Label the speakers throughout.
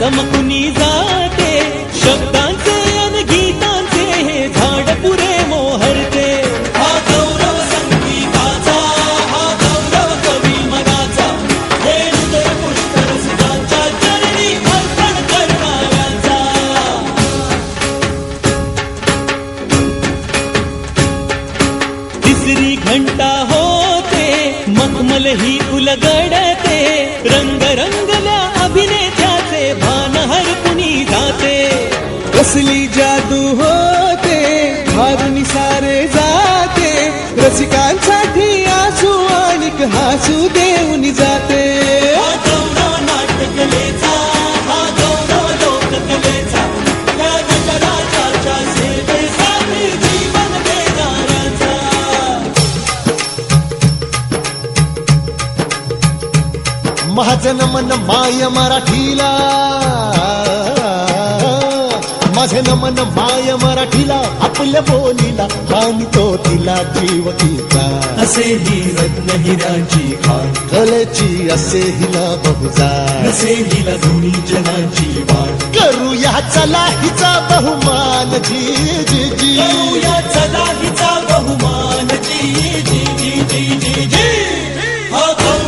Speaker 1: चमकुनी जाते? शब्दांचे आणि गीतांचे हे झाड पुरे मोहरते. हा गौरव संगीताचा हा गौरव कवी मनाचा. हे हृदय पुष्कर सुखांच्या चरणी अर्पण करणाऱ्यांचा. तिसरी घंटा होते मखमल ही उलगडते रंग
Speaker 2: मन माय मराठीला. माझे नमन माय मराठीला आपल्या बोलीला मानितो तिला जीव तिचा
Speaker 1: असे ही रत्न हिराची खाण
Speaker 2: कलेची असे हिला बहुजा.
Speaker 1: असे हिला जुनी जनाची वाण
Speaker 2: करूया चला हिचा बहुमान जी जी जी.
Speaker 1: करूया चला हिचा बहुमान जी जी जी जी जी जी. हा गौरव सुजनाचा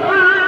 Speaker 3: Ah!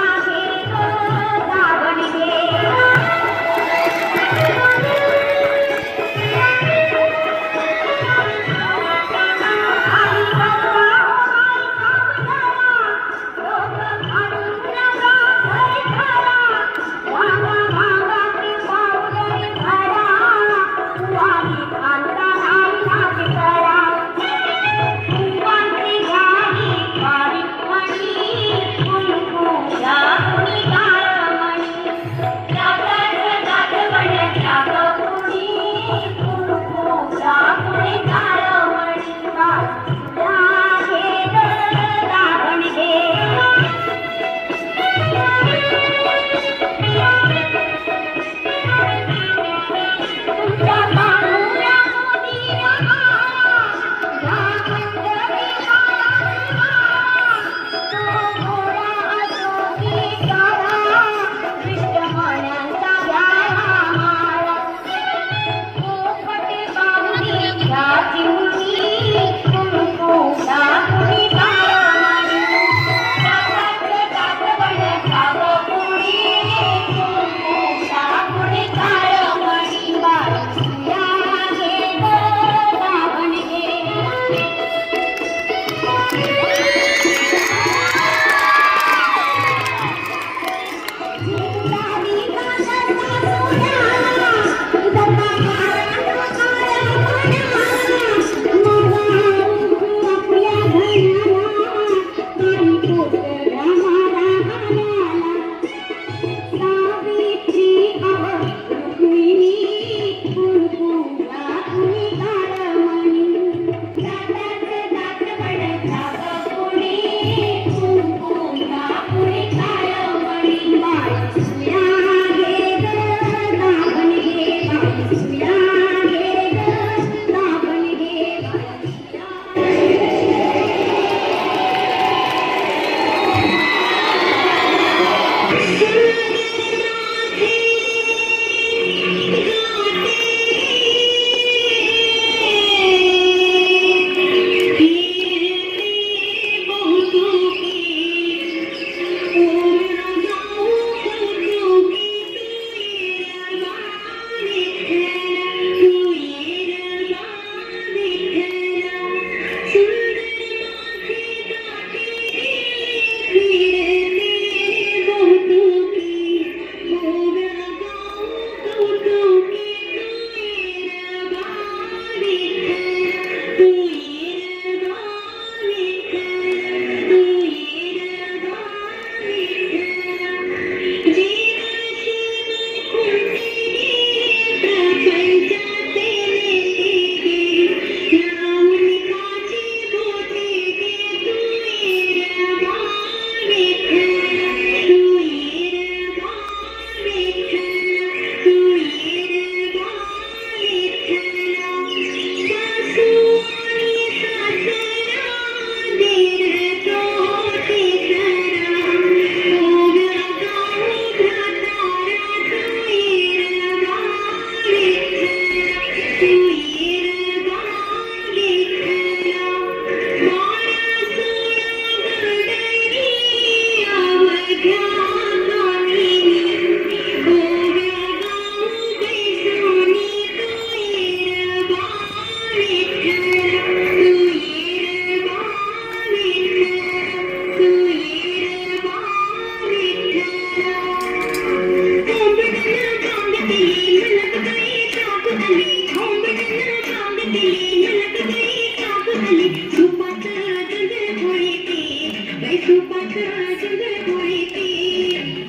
Speaker 3: छुपत जुने भोई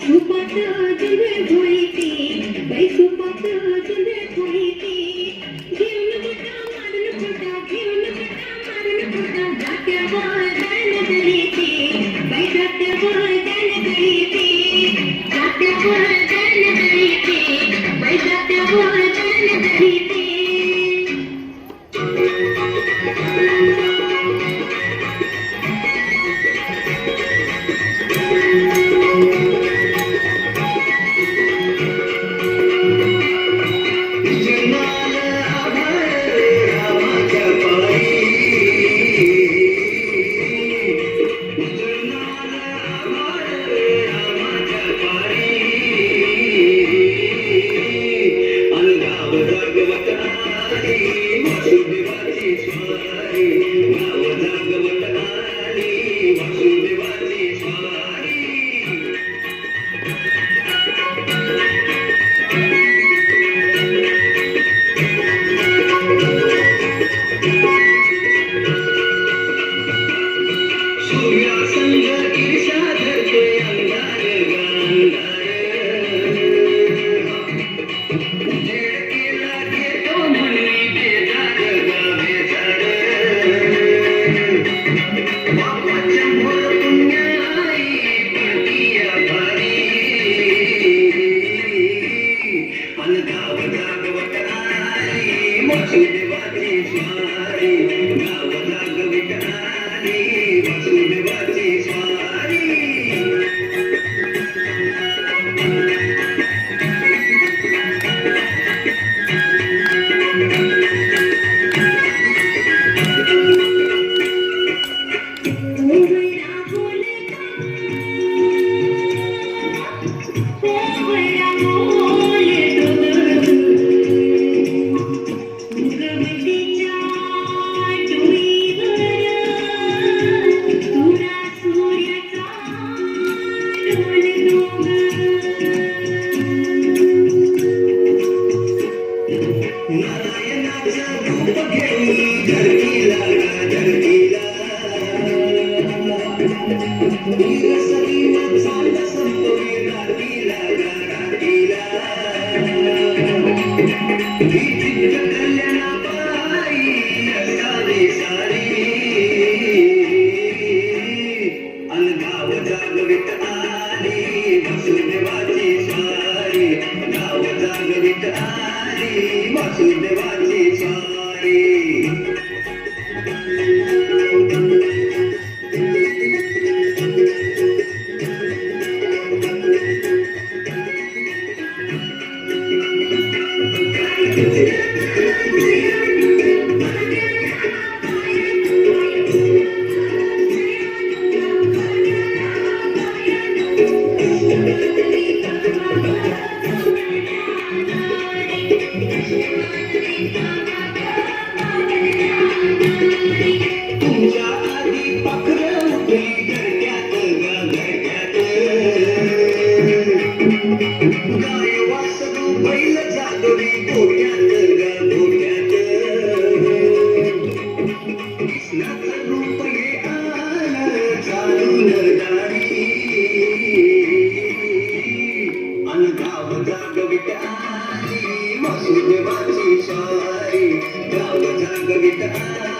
Speaker 3: छुपत जुने भोई माझी देवाची शारी
Speaker 4: गाव झांग